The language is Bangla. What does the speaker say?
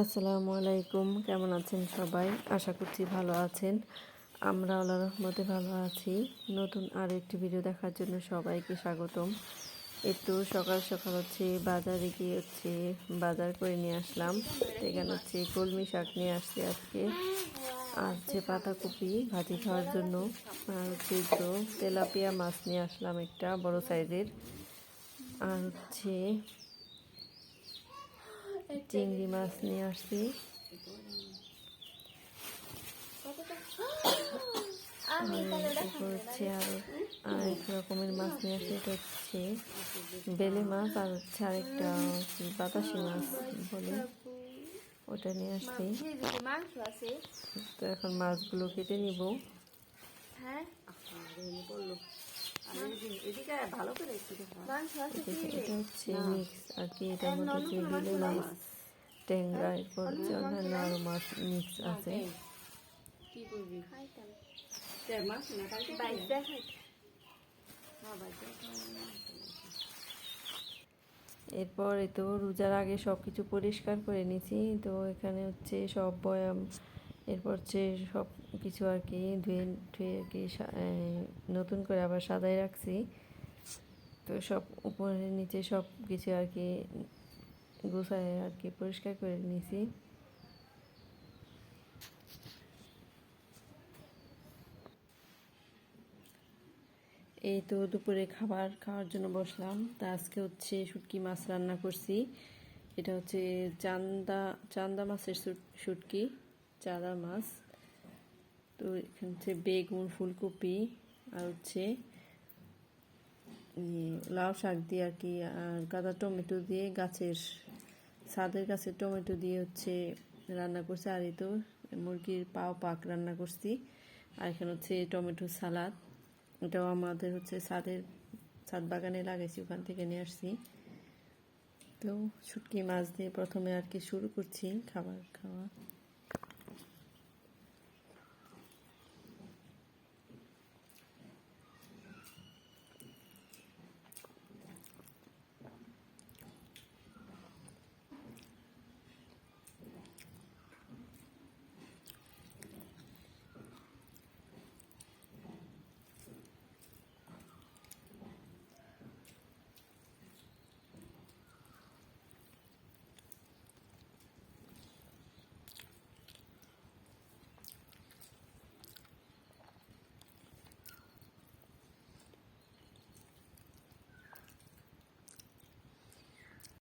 আসসালামু আলাইকুম, কেমন আছেন সবাই? আশা করছি ভালো আছেন। আমরা আল্লাহ রহমতে ভালো আছি। নতুন আর একটি ভিডিও দেখার জন্য সবাইকে স্বাগতম। একটু সকাল সকাল হচ্ছে, বাজারে গিয়ে হচ্ছে, বাজার করে নিয়ে আসলাম। এখানে হচ্ছে কলমি শাক নিয়ে আসছি আজকে। আর হচ্ছে পাতাকপি ভাজি খাওয়ার জন্য আর হচ্ছে তো তেলাপিয়া মাছ নিয়ে আসলাম একটা বড় সাইজের। আর হচ্ছে চিংড়ি মাছ নিয়ে আসছি। হচ্ছে আর আরেক রকমের মাছ নিয়ে আসছি এটা হচ্ছে বেলে মাছ আর হচ্ছে আরেকটা বাতাসি মাছ বলে। ওটা নিয়ে আসছি মাংস আছে। তো এখন মাছগুলো কেটে নিব। হ্যাঁ? মাংস এটা এটা হচ্ছে মিক্স। আর কি হচ্ছে বেলে মাছ। ট্যাংরা এরপর অন্যান্য আরও মাছ। মিক্স আছে। বাইশ দেখাই এরপর তো রোজার আগে সব কিছু পরিষ্কার করে নিয়েছি তো এখানে হচ্ছে সব বয়াম, এরপর হচ্ছে সব কিছু আর কি ধুয়ে ধুয়ে আর কি নতুন করে আবার সাদাই রাখছি। তো সব উপরে নিচে সব কিছু আর কি গুছায় আর কি পরিষ্কার করে নিয়েছি এই তো দুপুরে খাবার খাওয়ার জন্য বসলাম। তা আজকে হচ্ছে শুটকি মাছ রান্না করছি। এটা হচ্ছে চান্দা চান্দা মাছের শুট- শুটকি চাঁদা মাছ। তো এখানে হচ্ছে বেগুন, ফুলকপি আর হচ্ছে লাউ শাক দিয়ে আর কি, আর গাদা টমেটো দিয়ে গাছের, ছাদের গাছের টমেটো দিয়ে হচ্ছে রান্না করছি। আর এই তো মুরগির পাও পাক রান্না করছি। আর এখানে হচ্ছে টমেটো সালাদ। এটাও আমাদের হচ্ছে ছাদের, ছাদ বাগানে লাগাইছি, ওখান থেকে নিয়ে আসছি। তো শুটকি মাছ দিয়ে প্রথমে আর কি শুরু করছি খাবার খাওয়া।